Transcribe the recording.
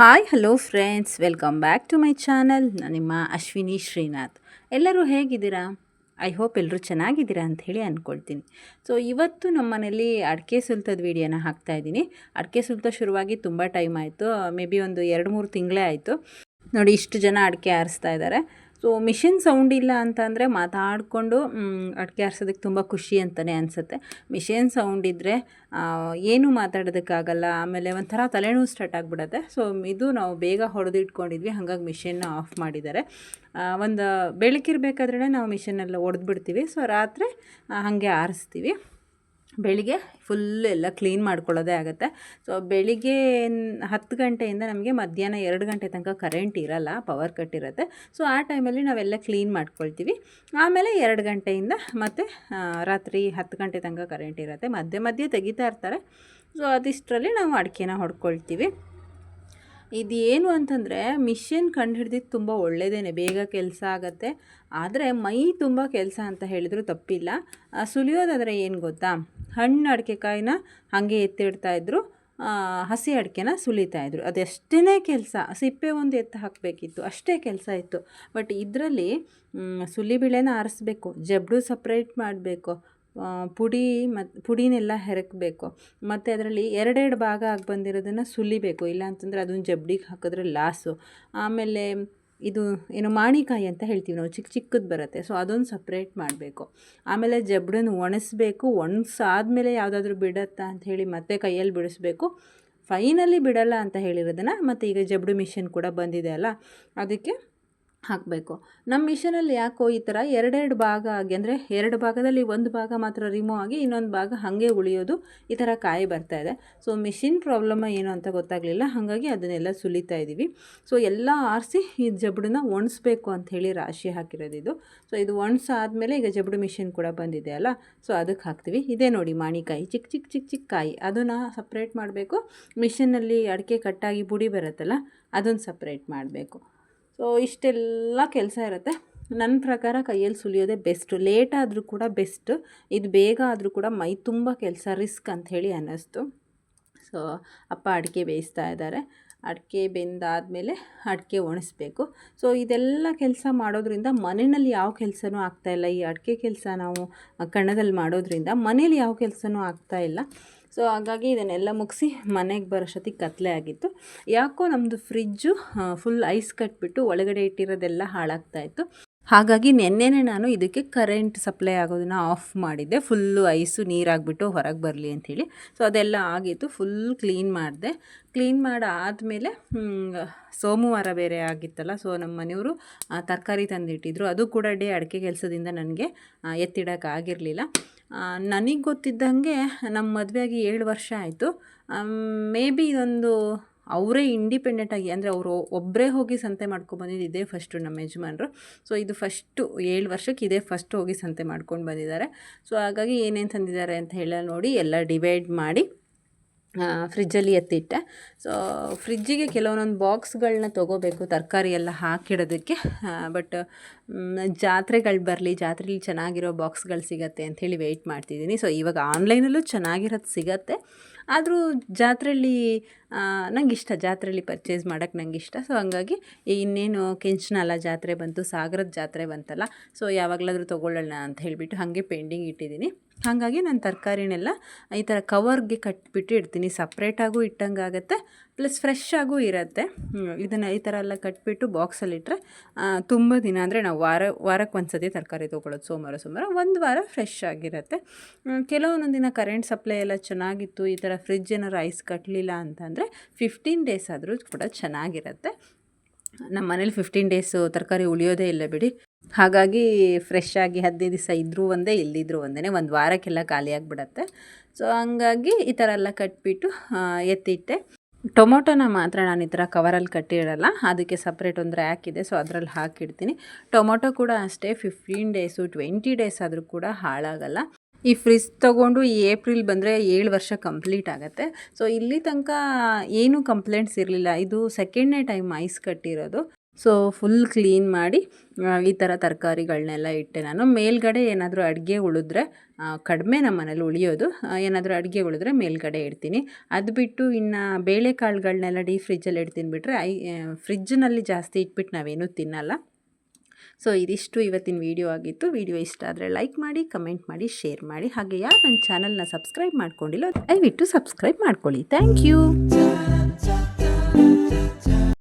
Hi, hello friends, welcome back to my channel. ನಾನು ನಿಮ್ಮ ಅಶ್ವಿನಿ ಶ್ರೀನಾಥ್. ಎಲ್ಲರೂ ಹೇಗಿದ್ದೀರಾ? ಐ ಹೋಪ್ ಎಲ್ಲರೂ ಚೆನ್ನಾಗಿದ್ದೀರಾ ಅಂತ ಹೇಳಿ ಅಂದ್ಕೊಳ್ತೀನಿ ಸೊ ಇವತ್ತು ನಮ್ಮ ಮನೇಲಿ ಅಡಿಕೆ ಸುಲ್ತದ ವೀಡಿಯೋನ ಹಾಕ್ತಾಯಿದ್ದೀನಿ ಅಡಿಕೆ ಸುಲ್ತ ಶುರುವಾಗಿ ತುಂಬ ಟೈಮ್ ಆಯಿತು. ಮೇ ಬಿ ಒಂದು ಎರಡು ಮೂರು ತಿಂಗಳೇ ಆಯಿತು. ನೋಡಿ, ಇಷ್ಟು ಜನ ಅಡಿಕೆ ಆರಿಸ್ತಾ ಇದ್ದಾರೆ. ಸೊ ಮಿಷಿನ್ ಸೌಂಡ್ ಇಲ್ಲ ಅಂತಂದರೆ ಮಾತಾಡಿಕೊಂಡು ಅಡಿಕೆ ಆರಿಸೋದಕ್ಕೆ ತುಂಬ ಖುಷಿ ಅಂತಲೇ ಅನಿಸುತ್ತೆ. ಮಿಷಿನ್ ಸೌಂಡ್ ಇದ್ದರೆ ಏನೂ ಮಾತಾಡೋದಕ್ಕಾಗಲ್ಲ, ಆಮೇಲೆ ಒಂಥರ ತಲೆನೋವು ಸ್ಟಾರ್ಟ್ ಆಗಿಬಿಡುತ್ತೆ. ಸೊ ಇದು ನಾವು ಬೇಗ ಹೊಡೆದಿಟ್ಕೊಂಡಿದ್ವಿ, ಹಾಗಾಗಿ ಮಿಷಿನ್ನ ಆಫ್ ಮಾಡಿದ್ದಾರೆ. ಒಂದು ಬೆಳಕಿರಬೇಕಾದ್ರೆ ನಾವು ಮಿಷಿನೆಲ್ಲ ಹೊಡೆದ್ಬಿಡ್ತೀವಿ ಸೊ ರಾತ್ರಿ ಹಾಗೆ ಆರಿಸ್ತೀವಿ. ಬೆಳಿಗ್ಗೆ ಫುಲ್ ಎಲ್ಲ ಕ್ಲೀನ್ ಮಾಡ್ಕೊಳ್ಳೋದೇ ಆಗುತ್ತೆ. ಸೊ ಬೆಳಿಗ್ಗೆ ಹತ್ತು ಗಂಟೆಯಿಂದ ನಮಗೆ ಮಧ್ಯಾಹ್ನ ಎರಡು ಗಂಟೆ ತನಕ ಕರೆಂಟ್ ಇರಲ್ಲ ಪವರ್ ಕಟ್ ಇರುತ್ತೆ. ಸೊ ಆ ಟೈಮಲ್ಲಿ ನಾವೆಲ್ಲ ಕ್ಲೀನ್ ಮಾಡ್ಕೊಳ್ತೀವಿ. ಆಮೇಲೆ ಎರಡು ಗಂಟೆಯಿಂದ ಮತ್ತು ರಾತ್ರಿ ಹತ್ತು ಗಂಟೆ ತನಕ ಕರೆಂಟ್ ಇರುತ್ತೆ. ಮಧ್ಯೆ ಮಧ್ಯೆ ತೆಗಿತಾ ಇರ್ತಾರೆ. ಸೊ ಅದಿಷ್ಟರಲ್ಲಿ ನಾವು ಅಡಿಕೆನ ಹೊಡ್ಕೊಳ್ತೀವಿ. ಇದು ಏನು ಅಂತಂದರೆ, ಮಿಷಿನ್ ಕಂಡುಹಿಡ್ದಿದ್ದು ತುಂಬ ಒಳ್ಳೆಯದೇ ಬೇಗ ಕೆಲಸ ಆಗುತ್ತೆ. ಆದರೆ ಮೈ ತುಂಬ ಕೆಲಸ ಅಂತ ಹೇಳಿದ್ರು ತಪ್ಪಿಲ್ಲ. ಸುಲಿಯೋದಾದರೆ ಏನು ಗೊತ್ತಾ? ಹಣ್ಣು ಅಡಿಕೆಕಾಯಿನ ಹಾಗೆ ಎತ್ತಿಡ್ತಾಯಿದ್ರು ಹಸಿ ಅಡಿಕೆನ ಸುಲಿತಾಯಿದ್ರು ಅದೆಷ್ಟೇ ಕೆಲಸ, ಸಿಪ್ಪೆ ಒಂದು ಎತ್ತು ಹಾಕಬೇಕಿತ್ತು, ಅಷ್ಟೇ ಕೆಲಸ ಇತ್ತು. ಬಟ್ ಇದರಲ್ಲಿ ಸುಲಿಬಿಳೆನ ಆರಿಸ್ಬೇಕು ಜಬ್ಡು ಸಪ್ರೇಟ್ ಮಾಡಬೇಕು. ಪುಡಿ ಮತ್ತು ಪುಡಿನೆಲ್ಲ ಹೆರಕಬೇಕು. ಮತ್ತು ಅದರಲ್ಲಿ ಎರಡೆರಡು ಭಾಗ ಆಗಿ ಬಂದಿರೋದನ್ನು ಸುಲಿಬೇಕು. ಇಲ್ಲ ಅಂತಂದರೆ ಅದನ್ನು ಜಬ್ಡಿಗೆ ಹಾಕಿದ್ರೆ ಲಾಸು. ಆಮೇಲೆ ಇದು ಏನು ಮಾಣಿಕಾಯಿ ಅಂತ ಹೇಳ್ತೀವಿ ನಾವು. ಚಿಕ್ಕ ಚಿಕ್ಕದು ಬರುತ್ತೆ. ಸೊ ಅದೊಂದು ಸಪ್ರೇಟ್ ಮಾಡಬೇಕು. ಆಮೇಲೆ ಜಬ್ಡನ್ನು ಒಣಸ್ಬೇಕು. ಒಣಸಾದ್ಮೇಲೆ ಯಾವುದಾದ್ರೂ ಬಿಡತ್ತಾ ಅಂತ ಹೇಳಿ ಮತ್ತೆ ಕೈಯಲ್ಲಿ ಬಿಡಿಸ್ಬೇಕು. ಫೈನಲಿ ಬಿಡಲ್ಲ ಅಂತ ಹೇಳಿರೋದನ್ನು ಮತ್ತು ಈಗ ಜಬ್ಡು ಮಿಷಿನ್ ಕೂಡ ಬಂದಿದೆ ಅಲ್ಲ? ಅದಕ್ಕೆ ಹಾಕಬೇಕು. ನಮ್ಮ ಮಿಷನಲ್ಲಿ ಯಾಕೋ ಈ ಥರ ಎರಡೆರಡು ಭಾಗ ಆಗಿ, ಅಂದರೆ ಎರಡು ಭಾಗದಲ್ಲಿ ಒಂದು ಭಾಗ ಮಾತ್ರ ರಿಮೂವ್ ಆಗಿ, ಇನ್ನೊಂದು ಭಾಗ ಹಾಗೆ ಉಳಿಯೋದು ಈ ಥರ ಕಾಯಿ ಬರ್ತಾ ಇದೆ. ಸೊ, ಮಿಷಿನ್ ಪ್ರಾಬ್ಲಮ್ ಏನು ಅಂತ ಗೊತ್ತಾಗಲಿಲ್ಲ. ಹಾಗಾಗಿ ಅದನ್ನೆಲ್ಲ ಸುಲಿತಾ ಇದ್ದೀವಿ. ಸೊ, ಎಲ್ಲ ಆರಿಸಿ ಈ ಜಬಡನ್ನ ಒಣಸ್ಬೇಕು ಅಂತ ಹೇಳಿ ರಾಶಿ ಹಾಕಿರೋದು ಇದು ಸೊ, ಇದು ಒಣಸಾದ್ಮೇಲೆ ಈಗ ಜಬಡು ಮಿಷಿನ್ ಕೂಡ ಬಂದಿದೆ ಅಲ್ಲ? ಸೊ, ಅದಕ್ಕೆ ಹಾಕ್ತೀವಿ. ಇದೇ ನೋಡಿ ಮಾಣಿಕಾಯಿ. ಚಿಕ್ಕ ಚಿಕ್ಕ ಚಿಕ್ಕ ಚಿಕ್ಕ ಕಾಯಿ. ಅದನ್ನು ಸಪ್ರೇಟ್ ಮಾಡಬೇಕು. ಮಿಷಿನಲ್ಲಿ ಅಡಿಕೆ ಕಟ್ಟಾಗಿ ಬುಡಿ ಬರುತ್ತಲ್ಲ, ಅದನ್ನು ಸಪ್ರೇಟ್ ಮಾಡಬೇಕು. ಸೊ ಇಷ್ಟೆಲ್ಲ ಕೆಲಸ ಇರುತ್ತೆ. ನನ್ನ ಪ್ರಕಾರ ಕೈಯಲ್ಲಿ ಸುಲಿಯೋದೇ ಬೆಸ್ಟು ಲೇಟ್ ಆದರೂ ಕೂಡ ಬೆಸ್ಟು ಇದು ಬೇಗ ಆದರೂ ಕೂಡ ಮೈ ತುಂಬ ಕೆಲಸ ರಿಸ್ಕ್ ಅಂಥೇಳಿ ಅನ್ನಿಸ್ತು. ಸೊ ಅಪ್ಪ ಅಡಿಕೆ ಬೇಯಿಸ್ತಾ ಇದ್ದಾರೆ. ಅಡಿಕೆ ಬೆಂದಾದಮೇಲೆ ಅಡಿಕೆ ಒಣಸ್ಬೇಕು. ಸೊ ಇದೆಲ್ಲ ಕೆಲಸ ಮಾಡೋದ್ರಿಂದ ಮನೆಯಲ್ಲಿ ಯಾವ ಕೆಲಸನೂ ಆಗ್ತಾಯಿಲ್ಲ ಈ ಅಡಿಕೆ ಕೆಲಸ ನಾವು ಕಣದಲ್ಲಿ ಮಾಡೋದ್ರಿಂದ ಮನೇಲಿ ಯಾವ ಕೆಲಸನೂ ಆಗ್ತಾಯಿಲ್ಲ ಸೊ ಹಾಗಾಗಿ ಇದನ್ನೆಲ್ಲ ಮುಗಿಸಿ ಮನೆಗೆ ಬರೋಷ್ಟೊತ್ತಿಗೆ ಕತ್ತಲೆ ಆಗಿತ್ತು. ಯಾಕೋ ನಮ್ಮದು ಫ್ರಿಜ್ಜು ಫುಲ್ ಐಸ್ ಕಟ್ಬಿಟ್ಟು ಒಳಗಡೆ ಇಟ್ಟಿರೋದೆಲ್ಲ ಹಾಳಾಗ್ತಾಯಿತ್ತು ಹಾಗಾಗಿ ನೆನ್ನೆನೇ ನಾನು ಇದಕ್ಕೆ ಕರೆಂಟ್ ಸಪ್ಲೈ ಆಗೋದನ್ನು ಆಫ್ ಮಾಡಿದ್ದೆ. ಫುಲ್ಲು ಐಸು ನೀರಾಗಿಬಿಟ್ಟು ಹೊರಗೆ ಬರಲಿ ಅಂಥೇಳಿ. ಸೊ ಅದೆಲ್ಲ ಆಗಿತ್ತು. ಫುಲ್ ಕ್ಲೀನ್ ಮಾಡಿದೆ. ಕ್ಲೀನ್ ಮಾಡಾದಮೇಲೆ ಸೋಮವಾರ ಬೇರೆ ಆಗಿತ್ತಲ್ಲ. ಸೊ ನಮ್ಮ ಮನೆಯವರು ತರಕಾರಿ ತಂದಿಟ್ಟಿದ್ರು. ಅದು ಕೂಡ ಡೇ ಅಡಿಕೆ ಕೆಲಸದಿಂದ ನನಗೆ ಎತ್ತಿಡೋಕ್ಕಾಗಿರಲಿಲ್ಲ ನನಗೆ ಗೊತ್ತಿದ್ದಂಗೆ ನಮ್ಮ ಮದುವೆಯಾಗಿ ಏಳು ವರ್ಷ ಆಯಿತು. ಮೇ ಬಿ ಇದೊಂದು ಅವರೇ ಇಂಡಿಪೆಂಡೆಂಟಾಗಿ ಅಂದರೆ ಅವರು ಒಬ್ಬರೇ ಹೋಗಿ ಸಂತೆ ಮಾಡ್ಕೊಂಡು ಇದೇ ಫಸ್ಟು ನಮ್ಮ ಯಜಮಾನರು. ಸೊ ಇದು ಫಸ್ಟು ಏಳು ವರ್ಷಕ್ಕೆ ಇದೇ ಫಸ್ಟ್ ಹೋಗಿ ಸಂತೆ ಮಾಡ್ಕೊಂಡು ಬಂದಿದ್ದಾರೆ. ಸೊ ಹಾಗಾಗಿ ಏನೇನು ತಂದಿದ್ದಾರೆ ಅಂತ ಹೇಳ ನೋಡಿ, ಎಲ್ಲ ಡಿವೈಡ್ ಮಾಡಿ ಫ್ರಿಜ್ಜಲ್ಲಿ ಎತ್ತಿಟ್ಟೆ. ಸೊ ಫ್ರಿಜ್ಜಿಗೆ ಕೆಲವೊಂದೊಂದು ಬಾಕ್ಸ್ಗಳನ್ನ ತೊಗೋಬೇಕು, ತರಕಾರಿ ಎಲ್ಲ ಹಾಕಿಡೋದಕ್ಕೆ. ಬಟ್ ಜಾತ್ರೆಗಳು ಬರಲಿ, ಜಾತ್ರೆಲಿ ಚೆನ್ನಾಗಿರೋ ಬಾಕ್ಸ್ಗಳು ಸಿಗತ್ತೆ ಅಂಥೇಳಿ ವೆಯ್ಟ್ ಮಾಡ್ತಿದ್ದೀನಿ. ಸೊ ಇವಾಗ ಆನ್ಲೈನಲ್ಲೂ ಚೆನ್ನಾಗಿರೋದು ಸಿಗತ್ತೆ. ಆದರೂ ಜಾತ್ರೆಯಲ್ಲಿ ನಂಗೆ ಇಷ್ಟ ಜಾತ್ರೆಯಲ್ಲಿ ಪರ್ಚೇಸ್ ಮಾಡೋಕ್ಕೆ ನಂಗೆ ಇಷ್ಟ ಸೊ ಹಂಗಾಗಿ ಇನ್ನೇನು ಕೆಂಚನಾಲ ಜಾತ್ರೆ ಬಂತು, ಸಾಗರದ ಜಾತ್ರೆ ಬಂತಲ್ಲ ಸೊ ಯಾವಾಗಲಾದರೂ ತೊಗೊಳ್ಳೋಣ ಅಂತ ಹೇಳಿಬಿಟ್ಟು ಹಾಗೆ ಪೆಂಡಿಂಗ್ ಇಟ್ಟಿದ್ದೀನಿ. ಹಾಗಾಗಿ ನಾನು ತರಕಾರಿನೆಲ್ಲ ಈ ಥರ ಕವರ್ಗೆ ಕಟ್ಬಿಟ್ಟು ಇಡ್ತೀನಿ. ಸಪ್ರೇಟಾಗೂ ಇಟ್ಟಂಗೆ ಆಗುತ್ತೆ ಪ್ಲಸ್ ಫ್ರೆಶ್ ಆಗೂ ಇರುತ್ತೆ. ಇದನ್ನು ಈ ಥರ ಎಲ್ಲ ಕಟ್ಬಿಟ್ಟು ಬಾಕ್ಸಲ್ಲಿಟ್ಟರೆ ತುಂಬ ದಿನ ಅಂದರೆ ನಾವು ವಾರ ವಾರಕ್ಕೆ ಒಂದು ಸತಿ ತರಕಾರಿ ತೊಗೊಳ್ಳೋದು ಸೋಮವಾರ ಸೋಮವಾರ ಒಂದು ವಾರ ಫ್ರೆಶ್ ಆಗಿರುತ್ತೆ. ಕೆಲವೊಂದೊಂದು ದಿನ ಕರೆಂಟ್ ಸಪ್ಲೈ ಎಲ್ಲ ಚೆನ್ನಾಗಿತ್ತು, ಈ ಥರ ಫ್ರಿಜ್ ಏನಾರು ಐಸ್ ಕಟ್ಟಲಿಲ್ಲ ಅಂತಂದರೆ ಫಿಫ್ಟೀನ್ ಡೇಸ್ ಆದರೂ ಕೂಡ ಚೆನ್ನಾಗಿರುತ್ತೆ. ನಮ್ಮ ಮನೇಲಿ ಫಿಫ್ಟೀನ್ ಡೇಸು ತರಕಾರಿ ಉಳಿಯೋದೇ ಇಲ್ಲ ಬಿಡಿ. ಹಾಗಾಗಿ ಫ್ರೆಶ್ ಆಗಿ ಹದಿನೈದು ದಿವಸ ಇದ್ದರೂ ಒಂದೇ ಇಲ್ಲದಿದ್ರೂ ಒಂದೇ ಒಂದು ವಾರಕ್ಕೆಲ್ಲ ಖಾಲಿ ಆಗಿಬಿಡತ್ತೆ. ಸೊ ಹಂಗಾಗಿ ಈ ಥರ ಎಲ್ಲ ಕಟ್ಬಿಟ್ಟು ಎತ್ತಿಟ್ಟೆ. ಟೊಮೊಟೊನ ಮಾತ್ರ ನಾನು ಈ ಥರ ಕವರಲ್ಲಿ ಕಟ್ಟಿರಲ್ಲ, ಅದಕ್ಕೆ ಸಪ್ರೇಟ್ ಒಂದು ರ್ಯಾಕ್ ಇದೆ ಸೊ ಅದರಲ್ಲಿ ಹಾಕಿಡ್ತೀನಿ. ಟೊಮೊಟೊ ಕೂಡ ಅಷ್ಟೇ ಫಿಫ್ಟೀನ್ ಡೇಸು ಟ್ವೆಂಟಿ ಡೇಸ್ ಆದರೂ ಕೂಡ ಹಾಳಾಗಲ್ಲ. ಈ ಫ್ರಿಜ್ ತೊಗೊಂಡು ಈ ಏಪ್ರಿಲ್ ಬಂದರೆ ಏಳು ವರ್ಷ ಕಂಪ್ಲೀಟ್ ಆಗುತ್ತೆ. ಸೊ ಇಲ್ಲಿ ತನಕ ಏನೂ ಕಂಪ್ಲೇಂಟ್ಸ್ ಇರಲಿಲ್ಲ. ಇದು ಸೆಕೆಂಡ್ನೇ ಟೈಮ್ ಐಸ್ ಕಟ್ಟಿರೋದು. ಸೊ ಫುಲ್ ಕ್ಲೀನ್ ಮಾಡಿ ಈ ಥರ ತರಕಾರಿಗಳನ್ನೆಲ್ಲ ಇಟ್ಟೆ ನಾನು. ಮೇಲ್ಗಡೆ ಏನಾದರೂ ಅಡುಗೆ ಉಳಿದ್ರೆ ಕಡಿಮೆ ನಮ್ಮ ಮನೇಲಿ ಉಳಿಯೋದು. ಏನಾದರೂ ಅಡುಗೆ ಉಳಿದ್ರೆ ಮೇಲ್ಗಡೆ ಇಡ್ತೀನಿ. ಅದು ಬಿಟ್ಟು ಇನ್ನು ಬೇಳೆಕಾಳುಗಳನ್ನೆಲ್ಲ ಡೀಪ್ ಫ್ರಿಜ್ಜಲ್ಲಿ ಇಡ್ತೀನಿ ಬಿಟ್ಟರೆ ಐ ಫ್ರಿಜ್ಜಿನಲ್ಲಿ ಜಾಸ್ತಿ ಇಟ್ಬಿಟ್ಟು ನಾವೇನೂ ತಿನ್ನಲ್ಲ. ಸೊ ಇದಿಷ್ಟು ಇವತ್ತಿನ ವಿಡಿಯೋ ಆಗಿತ್ತು. ವಿಡಿಯೋ ಇಷ್ಟ ಆದರೆ ಲೈಕ್ ಮಾಡಿ, ಕಮೆಂಟ್ ಮಾಡಿ, ಶೇರ್ ಮಾಡಿ. ಹಾಗೆ ಯಾರು ನನ್ನ ಚಾನಲ್ನ ಸಬ್ಸ್ಕ್ರೈಬ್ ಮಾಡ್ಕೊಂಡಿಲ್ಲ ದಯವಿಟ್ಟು ಸಬ್ಸ್ಕ್ರೈಬ್ ಮಾಡ್ಕೊಳ್ಳಿ. Thank you.